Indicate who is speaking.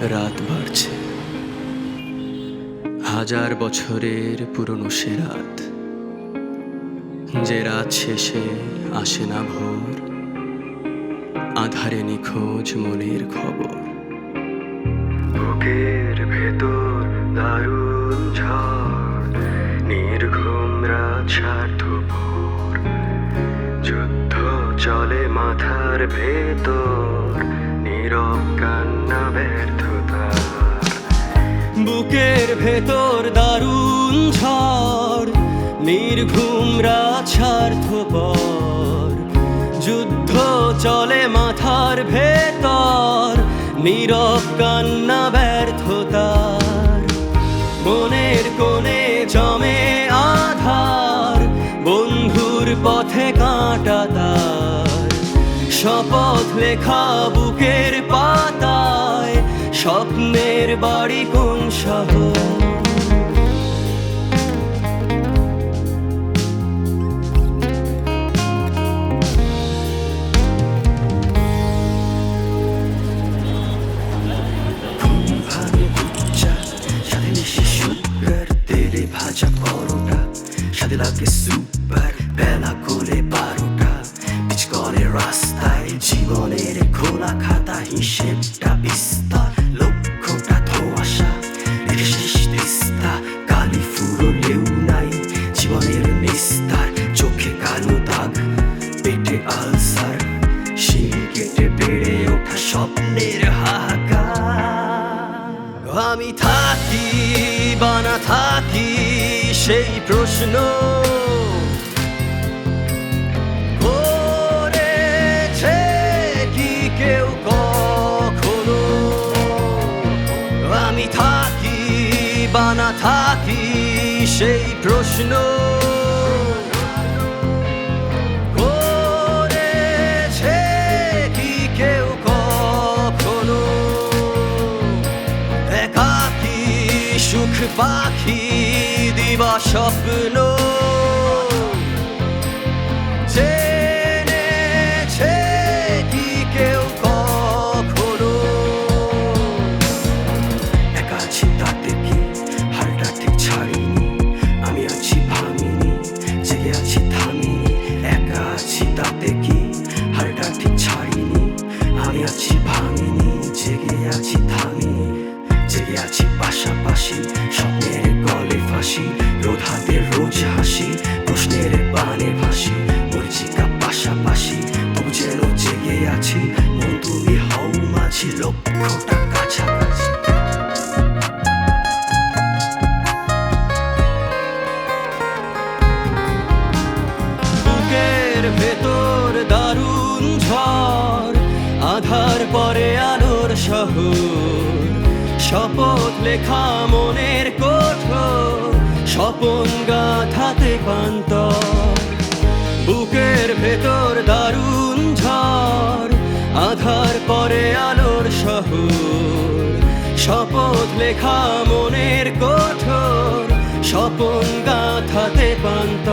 Speaker 1: রাত বাড়ছে। হাজার বছরের পুরনো সে রাত। যে রাত শেষে আসে না ভোর, আধারে নিখোঁজ মনের খবর। বুকের ভেতর দারুণ ঝড়, নির্ঘুম রাত যুদ্ধ চলে মাথার ভেতর বুকের ভেতর দারুণ ঝড়, নির্ঘুম রাত স্বার্থপর যুদ্ধ চলে মাথার ভেতর নীরব কান্না ব্যর্থতার। মনের কোণে জমে আধার, বন্ধুর পথে কাঁটা তার। শপথ লেখা বুকের পাতায় স্বপ্নের বাড়ি কোন শহর?
Speaker 2: ভাজা পরোটা সাথে লাগে সুপার কালো দাগ, পেটে আলসার শিল কেটে বেড়ে ওঠা স্বপ্নের হাহাকার।
Speaker 1: আমি থাকি, বানা থাকি সেই প্রশ্ন। আমি থাকি, বানা থাকি সেই প্রশ্ন। সুখ পাখি দিবা স্বপ্ন।
Speaker 2: আছি ছাড়িনি। আমি আছি ভাঙিনি। জেগে আছি থামিনি। পাশাপাশি স্বপ্নের গলে ফাঁসি, রোদ হাতে রোজ হাসি, প্রশ্নের বানে ভাসি মরিচিকা পাশাপাশি, তবু যেন জেগে আছি তুমি হও মাঝি, লক্ষ্যটা কাছাকাছি।
Speaker 1: ভেতর পরে আলোর শহর। শপথ লেখা মনের কোঠর, স্বপন গাথাতে পান্ত বুকের ভেতর দারুণ ঝড়, আধার পরে আলোর শহর। শপথ লেখা মনের কোঠর, স্বপন গাথাতে পান্ত